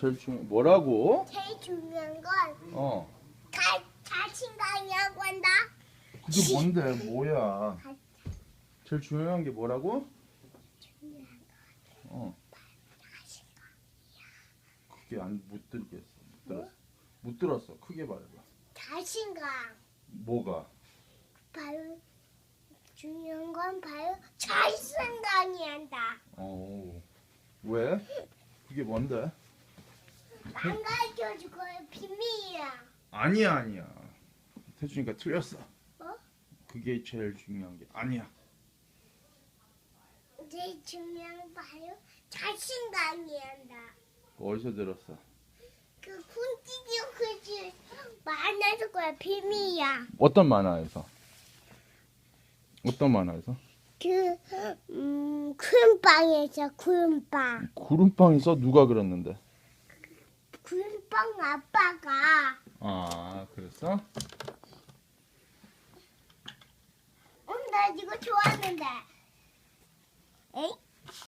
제일 중요 뭐라고? 제일 중요한 건 어. 자, 자신감이라고 한다. 그게 뭔데? 뭐야? 자- 제일 중요한 게 뭐라고? 어. 그게 안 못 들겠어. 못 들었어. 못 들었어. 크게 말해봐. 자신감. 뭐가? 바로 중요한 건 바로 자신감이 한다. 어. 왜? 그게 뭔데? 안 가르쳐 줄 거야. 비밀이야. 아니야 아니야. 태준이가 틀렸어. 어? 그게 제일 중요한 게 아니야. 제일 중요한 건 바로 자신감이 한다. 어디서 들었어? 그 kun지지 그지 만나줄 거야. 비밀이야. 어떤 만화에서? 어떤 만화에서? 그, 음, 큰 빵에서 큰 빵. 구름빵에서 누가 그렸는데? 큰빵 아빠가. 아 그랬어? 응, 나 이거 좋아하는데.